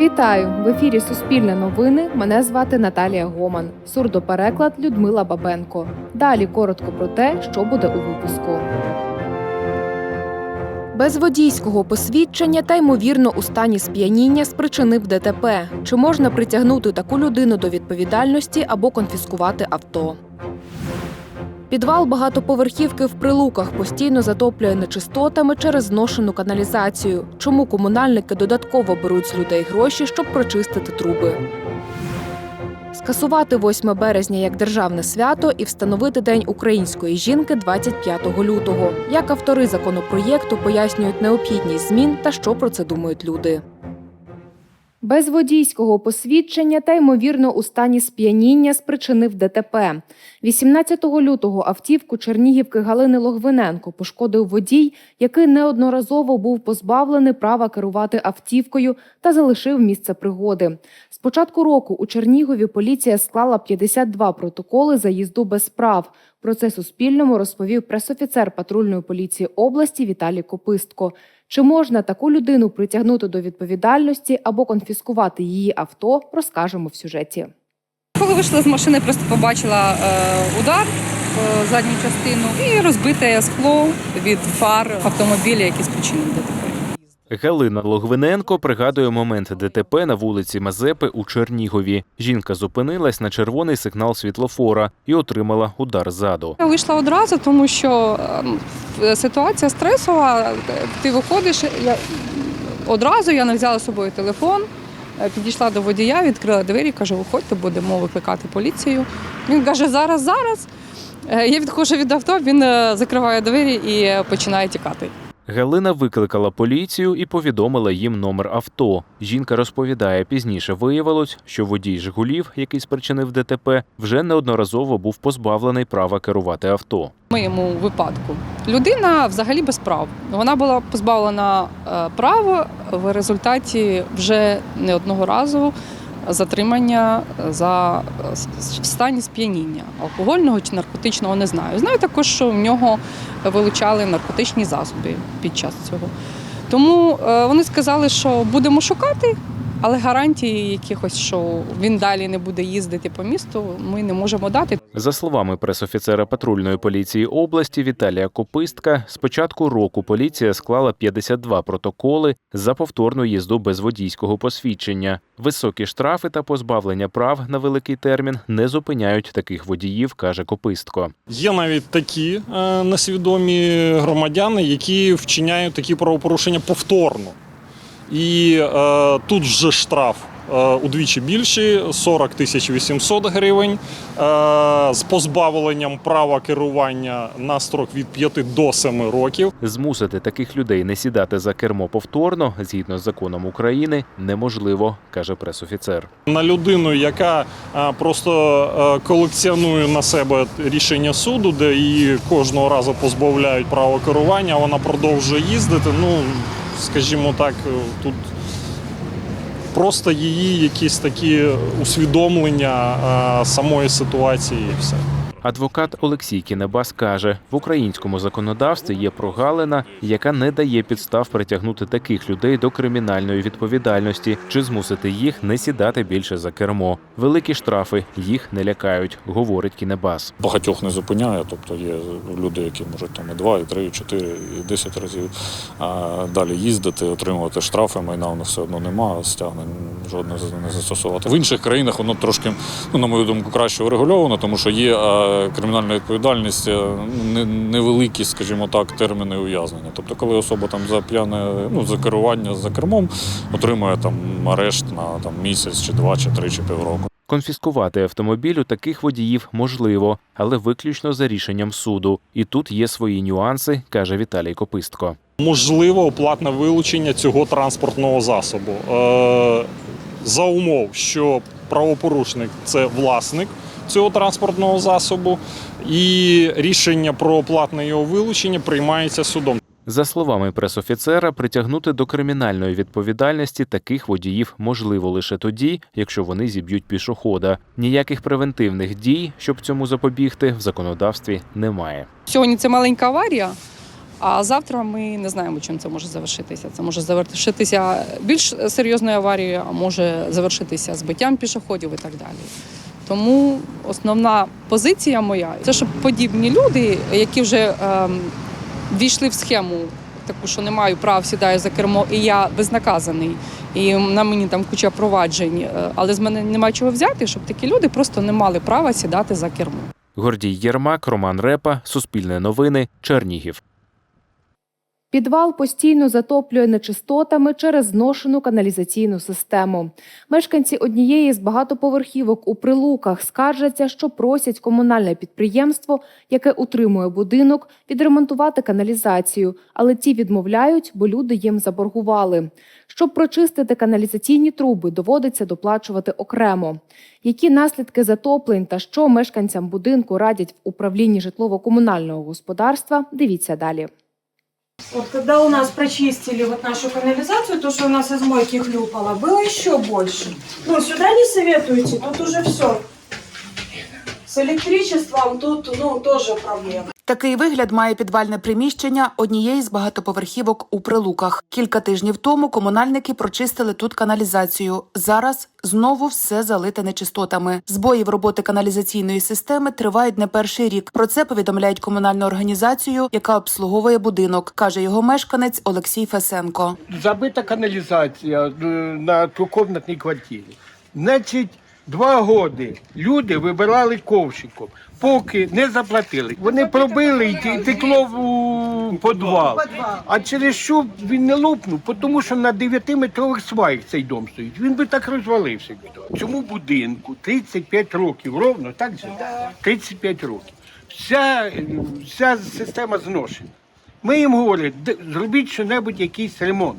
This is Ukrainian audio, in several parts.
Вітаю в ефірі Суспільне новини. Мене звати Наталія Гоман. Сурдопереклад Людмила Бабенко. Далі коротко про те, що буде у випуску. Без водійського посвідчення та ймовірно у стані сп'яніння спричинив ДТП. Чи можна притягнути таку людину до відповідальності або конфіскувати авто? Підвал багатоповерхівки в прилуках постійно затоплює нечистотами через зношену каналізацію. Чому комунальники додатково беруть з людей гроші, щоб прочистити труби? Скасувати 8 березня як державне свято і встановити День української жінки 25 лютого. Як автори законопроєкту пояснюють необхідність змін та що про це думають люди. Без водійського посвідчення та ймовірно у стані сп'яніння спричинив ДТП. 18 лютого автівку Чернігівки Галини Логвиненко пошкодив водій, який неодноразово був позбавлений права керувати автівкою та залишив місце пригоди. З початку року у Чернігові поліція склала 52 протоколи за їзду без прав. Про це Суспільному розповів пресофіцер патрульної поліції області Віталій Копистко. Чи можна таку людину притягнути до відповідальності або конфіскувати її авто, розкажемо в сюжеті. Коли вийшла з машини, просто побачила е, удар в задню частину і розбите скло від фар автомобіля, який спричинив ДТП. Галина Логвиненко пригадує момент ДТП на вулиці Мазепи у Чернігові. Жінка зупинилась на червоний сигнал світлофора і отримала удар ззаду. Я вийшла одразу, тому що е, ситуація стресова. Ти виходиш. Я одразу я не взяла з собою телефон. е, Підійшла до водія, відкрила двері, кажу, виходьте, будемо викликати поліцію. Він каже, зараз, зараз. Е, Я відходжу від авто, він е, закриває двері і починає тікати. Галина викликала поліцію і повідомила їм номер авто. Жінка розповідає, пізніше виявилось, що водій Жигулів, який спричинив ДТП, вже неодноразово був позбавлений права керувати авто. Моєму випадку людина взагалі без прав. Вона була позбавлена е, права в результаті вже не одного разу затримання за е, стані сп'яніння алкогольного чи наркотичного не знаю. Знаю також, що в нього вилучали наркотичні засоби під час цього. Тому е, вони сказали, що будемо шукати, але гарантії якихось, що він далі не буде їздити по місту, ми не можемо дати. За словами пресофіцера патрульної поліції області Віталія Копистка, з початку року поліція склала 52 протоколи за повторну їзду без водійського посвідчення. Високі штрафи та позбавлення прав на великий термін не зупиняють таких водіїв, каже Копистко. Є навіть такі е, несвідомі громадяни, які вчиняють такі правопорушення повторно. І е, тут вже штраф удвічі більший 40 тисяч 800 гривень е, з позбавленням права керування на строк від 5 до 7 років. Змусити таких людей не сідати за кермо повторно, згідно з законом України, неможливо, каже пресофіцер. На людину, яка е, просто е, колекціонує на себе рішення суду, де її кожного разу позбавляють права керування, вона продовжує їздити. Ну, скажімо так, е, тут просто її якісь такі усвідомлення е, самої ситуації і все. Адвокат Олексій Кінебас каже, в українському законодавстві є прогалина, яка не дає підстав притягнути таких людей до кримінальної відповідальності чи змусити їх не сідати більше за кермо. Великі штрафи їх не лякають, говорить Кінебас. Багатьох не зупиняє, тобто є люди, які можуть там і два, і три, і чотири, і десять разів далі їздити, отримувати штрафи, майна у них все одно нема, стягнень жодне не застосувати. В інших країнах воно трошки, ну, на мою думку, краще врегульовано, тому що є відповідальність, е, невеликі, скажімо так, терміни ув'язнення. Тобто, коли особа там за п'яне, ну, за керування за кермом отримує там арешт на там, місяць, чи два, чи три, чи півроку. Конфіскувати автомобіль у таких водіїв можливо, але виключно за рішенням суду. І тут є свої нюанси, каже Віталій Копистко. можливо оплатне вилучення цього транспортного засобу е, за умов, що правопорушник це власник цього транспортного засобу, і рішення про оплатне його вилучення приймається судом. За словами пресофіцера, притягнути до кримінальної відповідальності таких водіїв можливо лише тоді, якщо вони зіб'ють пішохода. Ніяких превентивних дій, щоб цьому запобігти, в законодавстві немає. Сьогодні це маленька аварія, А завтра ми не знаємо, чим це може завершитися. Це може завершитися більш серйозною аварією, а може завершитися збиттям пішоходів і так далі. Тому основна позиція моя це щоб подібні люди, які вже ем, війшли в схему, таку, що не маю прав, сідаю за кермо, і я безнаказаний, і на мені там куча проваджень, е, але з мене немає чого взяти, щоб такі люди просто не мали права сідати за кермо. Гордій Єрмак, Роман Репа, Суспільне новини, Чернігів. Підвал постійно затоплює нечистотами через зношену каналізаційну систему. Мешканці однієї з багатоповерхівок у Прилуках скаржаться, що просять комунальне підприємство, яке утримує будинок, відремонтувати каналізацію, але ті відмовляють, бо люди їм заборгували. Щоб прочистити каналізаційні труби, доводиться доплачувати окремо. Які наслідки затоплень та що мешканцям будинку радять в управлінні житлово-комунального господарства? Дивіться далі. Вот когда у нас прочистили вот нашу канализацию, то, что у нас из мойки хлюпало, было еще больше. Ну, сюда не советуйте, тут уже все. С электричеством тут, ну, тоже проблема. Такий вигляд має підвальне приміщення однієї з багатоповерхівок у Прилуках. Кілька тижнів тому комунальники прочистили тут каналізацію. Зараз знову все залите нечистотами. Збої в роботи каналізаційної системи тривають не перший рік. Про це повідомляють комунальну організацію, яка обслуговує будинок, каже його мешканець Олексій Фесенко. забита каналізація е, на двокомнатній квартирі. Значить, два роки люди вибирали ковшиком, поки не заплатили. Вони пробили і текло в підвал. А через що він не лопнув? Тому що на 9-метрових сваях цей дом стоїть. Він би так розвалився. Цьому будинку 35 років, ровно так же? 35 років. Вся, вся система зношена. Ми їм говоримо, зробіть що-небудь, якийсь ремонт.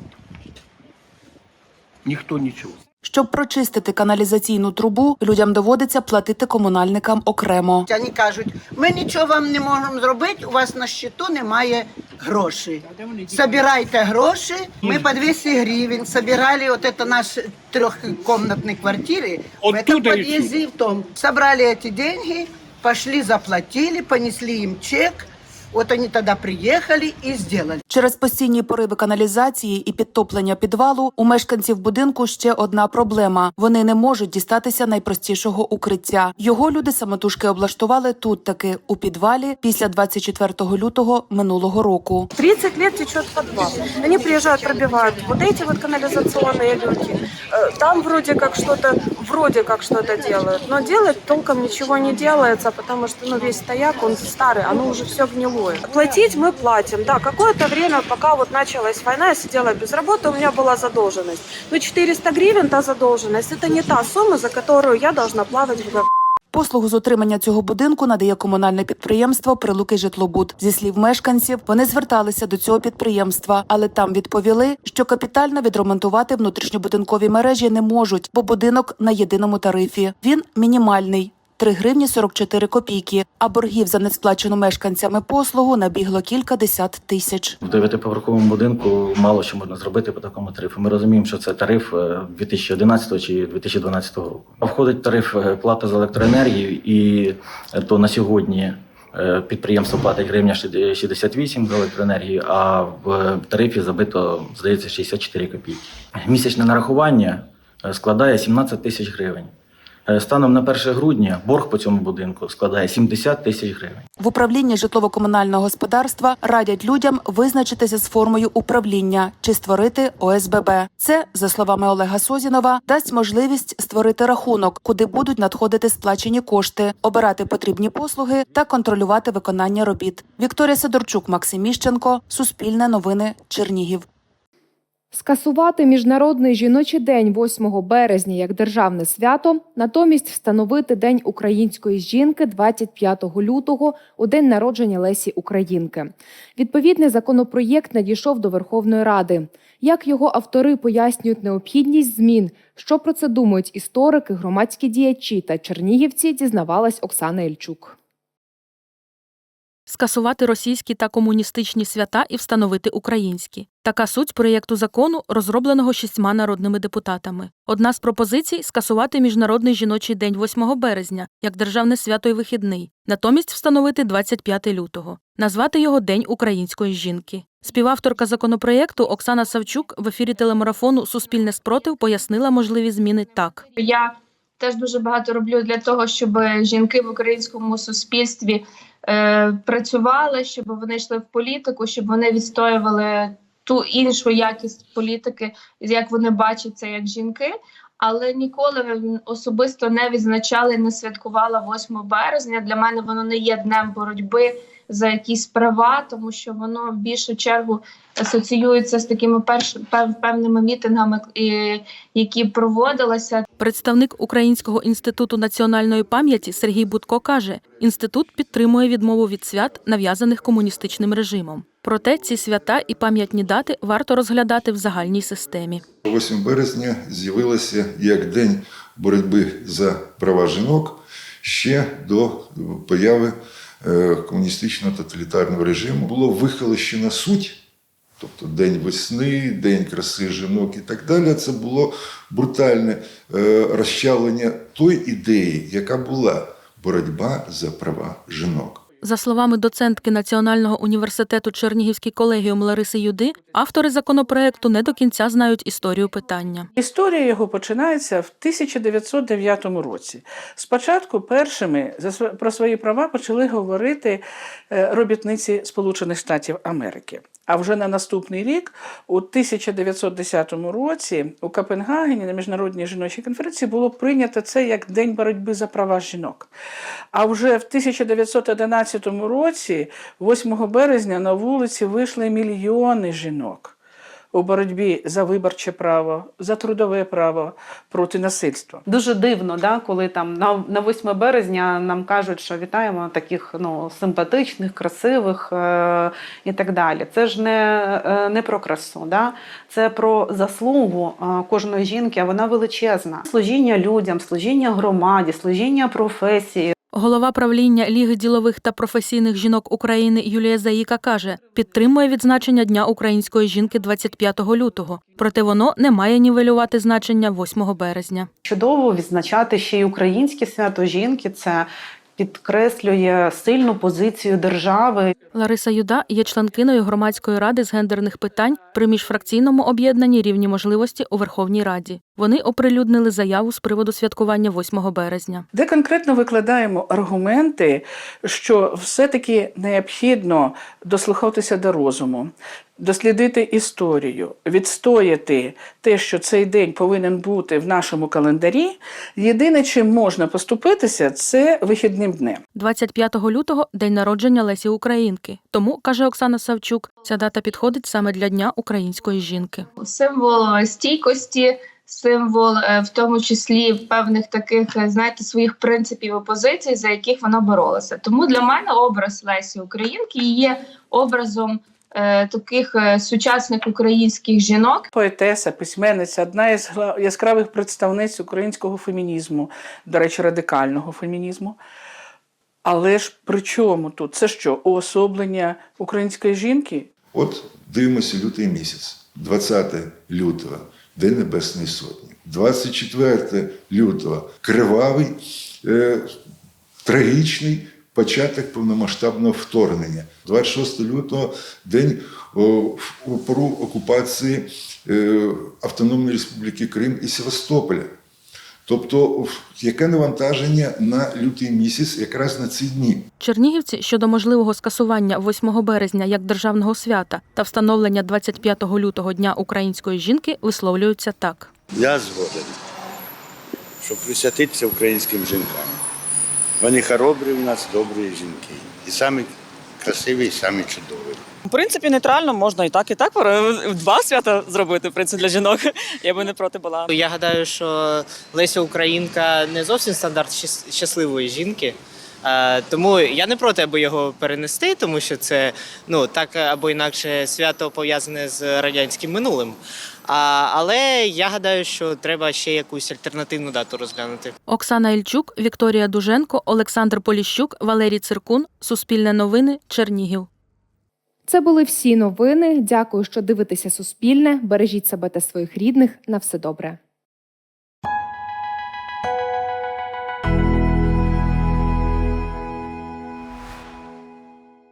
Ніхто нічого. Щоб прочистити каналізаційну трубу, людям доводиться платити комунальникам окремо. Вони кажуть, ми нічого вам не можемо зробити, у вас на щиту немає грошей. Собирайте гроші. Ми по 200 гривень собирали вот это наш трехкомнатной квартиры в этом Оттуда и подъезде и в том. Собрали эти деньги, пошли, заплатили, понесли им чек. Вот они тогда приехали и сделали. Через постійні пориви каналізації і підтоплення підвалу у мешканців будинку ще одна проблема: вони не можуть дістатися найпростішого укриття. Його люди самотужки облаштували тут, таки у підвалі, після 24 лютого минулого року. 30 лет течет подвал. Они приезжают, пробивают вот эти вот канализационные люки. Э, Там вроде как что-то, вроде как что-то делают, но делать толком ничего не делается, потому что ну, весь стояк, он старый, оно уже все гнилое. Платить мы платим, да, какое-то время, пока вот началась война, я сидела без работы, у меня была задолженность. Но 400 гривен та задолженность, это не та сумма, за которую я должна плавать в говне. Послугу з утримання цього будинку надає комунальне підприємство Прилуки Житлобуд. Зі слів мешканців, вони зверталися до цього підприємства, але там відповіли, що капітально відремонтувати внутрішньобудинкові мережі не можуть, бо будинок на єдиному тарифі. Він мінімальний. 3 гривні 44 копійки, а боргів за несплачену мешканцями послугу набігло кілька десят тисяч. В дев'ятиповерховому будинку мало що можна зробити по такому тарифу. Ми розуміємо, що це тариф е, 2011 чи 2012 року. Входить тариф е, плата за електроенергію, і е, то на сьогодні е, підприємство платить гривня 68 за електроенергію, а в тарифі забито, здається, 64 копійки. Місячне нарахування е, складає 17 тисяч гривень. Е, Станом на 1 грудня борг по цьому будинку складає 70 тисяч гривень. В управлінні житлово-комунального господарства радять людям визначитися з формою управління чи створити ОСББ. Це, за словами Олега Созінова, дасть можливість створити рахунок, куди будуть надходити сплачені кошти, обирати потрібні послуги та контролювати виконання робіт. Вікторія Сидорчук, Максим Міщенко, Суспільне новини, Чернігів. Скасувати міжнародний жіночий день 8 березня як державне свято, натомість встановити День української жінки 25 лютого у день народження Лесі Українки. Відповідний законопроєкт надійшов до Верховної Ради. Як його автори пояснюють необхідність змін, що про це думають історики, громадські діячі та чернігівці, дізнавалась Оксана Ільчук. Скасувати російські та комуністичні свята і встановити українські. Така суть проєкту закону, розробленого шістьма народними депутатами. Одна з пропозицій скасувати Міжнародний жіночий день 8 березня як державне свято і вихідний, натомість встановити 25 лютого, назвати його День української жінки. Співавторка законопроєкту Оксана Савчук в ефірі телемарафону Суспільне спротив пояснила можливі зміни так. Я теж дуже багато роблю для того, щоб жінки в українському суспільстві е, працювали, щоб вони йшли в політику, щоб вони відстоювали ту іншу якість політики, як вони бачать це як жінки. Але ніколи особисто не відзначали, не святкувала 8 березня. Для мене воно не є днем боротьби за якісь права, тому що воно в більшу чергу асоціюється з такими перш, певними мітингами, які проводилися Представник Українського інституту національної пам'яті Сергій Будко каже: інститут підтримує відмову від свят, нав'язаних комуністичним режимом. Проте ці свята і пам'ятні дати варто розглядати в загальній системі. 8 березня з'явилося як День боротьби за права жінок ще до появи комуністичного тоталітарного режиму. Було вихолощена суть, тобто День весни, День краси жінок і так далі. Це було брутальне е, розчавлення тої ідеї, яка була боротьба за права жінок. За словами доцентки Національного університету Чернігівський колегіум Лариси Юди, автори законопроекту не до кінця знають історію питання. Історія його починається в 1909 році. Спочатку першими про свої права почали говорити е, робітниці Сполучених Штатів Америки. А вже на наступний рік, у 1910 році, у Копенгагені на міжнародній жіночій конференції було прийнято це як День боротьби за права жінок. А вже в 1911 році, 8 березня, на вулиці вийшли мільйони жінок у боротьбі за виборче право, за трудове право проти насильства. Дуже дивно, да, коли там на, на 8 березня нам кажуть, що вітаємо таких ну, симпатичних, красивих е, і так далі. Це ж не, е, не про красу, да? це про заслугу е, кожної жінки, вона величезна. Служіння людям, служіння громаді, служіння професії. Голова правління Ліги ділових та професійних жінок України Юлія Заїка каже, підтримує відзначення Дня української жінки 25 лютого, проте воно не має нівелювати значення 8 березня. Чудово відзначати ще й українське свято жінки. Це підкреслює сильну позицію держави Лариса Юда є членкиною громадської ради з гендерних питань при міжфракційному об'єднанні рівні можливості у Верховній Раді. Вони оприлюднили заяву з приводу святкування 8 березня. де конкретно викладаємо аргументи, що все-таки необхідно дослухатися до розуму, дослідити історію, відстояти те, що цей день повинен бути в нашому календарі. Єдине, чим можна поступитися, це вихідним днем. 25 лютого день народження Лесі Українки. Тому каже Оксана Савчук, ця дата підходить саме для Дня української жінки. символ стійкості, символ, е, в тому числі певних таких, е, знаєте, своїх принципів і позицій, за яких вона боролася. Тому для мене образ Лесі Українки є образом е, таких сучасних українських жінок, Поетеса, письменниця, одна із яскравих представниць українського фемінізму, до речі, радикального фемінізму. Але ж при чому тут? Це що, уособлення української жінки? От дивимося лютий місяць, 20 лютого, День Небесної Сотні. 24 лютого кривавий, е, трагічний початок повномасштабного вторгнення. 26 лютого день пору окупації е, Автономної Республіки Крим і Севастополя. Тобто, яке навантаження на лютий місяць якраз на ці дні. Чернігівці щодо можливого скасування 8 березня як державного свята та встановлення 25 лютого Дня української жінки висловлюються так. Я згоден, щоб присвятитися українським жінкам. Вони хоробрі в нас, добрі жінки. І самі красиві, і самі чудові. В принципі, нейтрально можна і так, і так. Два свята зробити, в принципі, для жінок. Я би не проти була. Я гадаю, що Леся Українка не зовсім стандарт щас- щасливої жінки. Е, тому я не проти, аби його перенести, тому що це ну так або інакше свято пов'язане з радянським минулим. А, але я гадаю, що треба ще якусь альтернативну дату розглянути. Оксана Ільчук, Вікторія Дуженко, Олександр Поліщук, Валерій Циркун. Суспільне новини. Чернігів. Це були всі новини. Дякую, що дивитеся Суспільне. Бережіть себе та своїх рідних. На все добре.